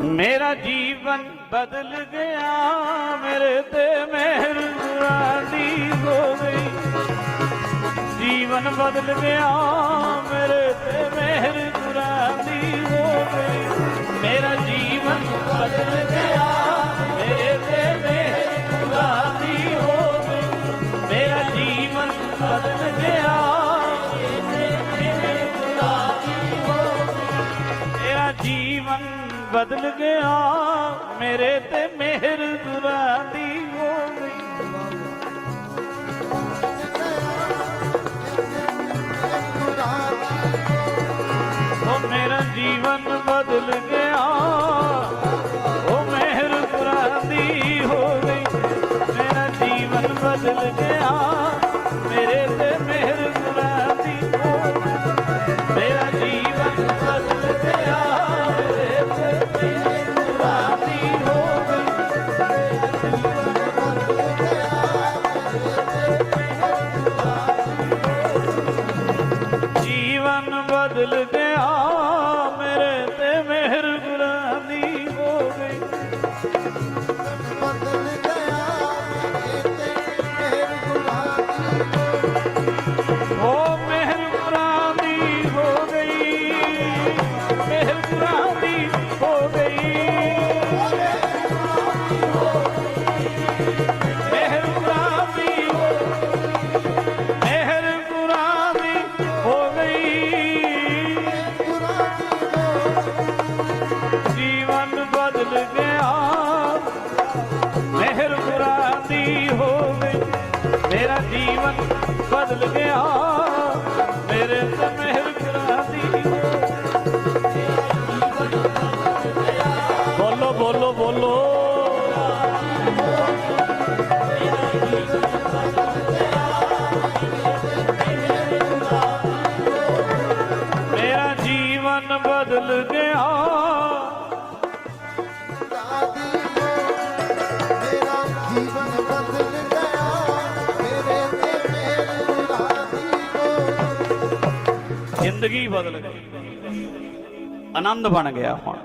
ਮੇਰਾ ਜੀਵਨ ਬਦਲ ਗਿਆ, ਮੇਰੇ ਤੇ ਮਿਹਰ ਦੀ ਹੋ ਗਈ। ਜੀਵਨ ਬਦਲ ਗਿਆ, ਮੇਰੇ ਤੇ ਮਿਹਰ ਦੀ ਹੋ ਗਈ। ਮੇਰਾ ਜੀਵਨ ਬਦਲ ਗਿਆ। ਬਦਲ ਗਿਆ, ਮੇਰੇ ਤੇ ਮਿਹਰ ਦੀ ਹੋ ਗਈ। ਉਹ ਮੇਰਾ ਜੀਵਨ ਬਦਲ ਗਿਆ, ਉਹ ਮਿਹਰ ਦੀ ਹੋ ਗਈ। ਮੇਰਾ ਜੀਵਨ ਬਦਲ ਗਿਆ। ਜੀਵਨ ਬਦਲ ਗਿਆ ਮੇਰੇ ਤੇ ਮਿਹਰ ਦੀ ਹੋ ਗਈ। ਉਹ ਮਿਹਰ ਦੀ ਹੋ ਗਈ। ਮਿਹਰ ਦੀ ਹੋ ਗਈ। ਮਿਹਰ ਬਦਲ ਗਿਆ। ਮੇਰੇ ਤੇ ਮਿਹਰ ਦੀ ਬੋਲੋ ਬੋਲੋ ਬੋਲੋ। ਮੇਰਾ ਜੀਵਨ ਬਦਲ ਗਿਆ। ਜ਼ਿੰਦਗੀ ਬਦਲ ਗਈ। ਆਨੰਦ ਬਣ ਗਿਆ ਹੁਣ।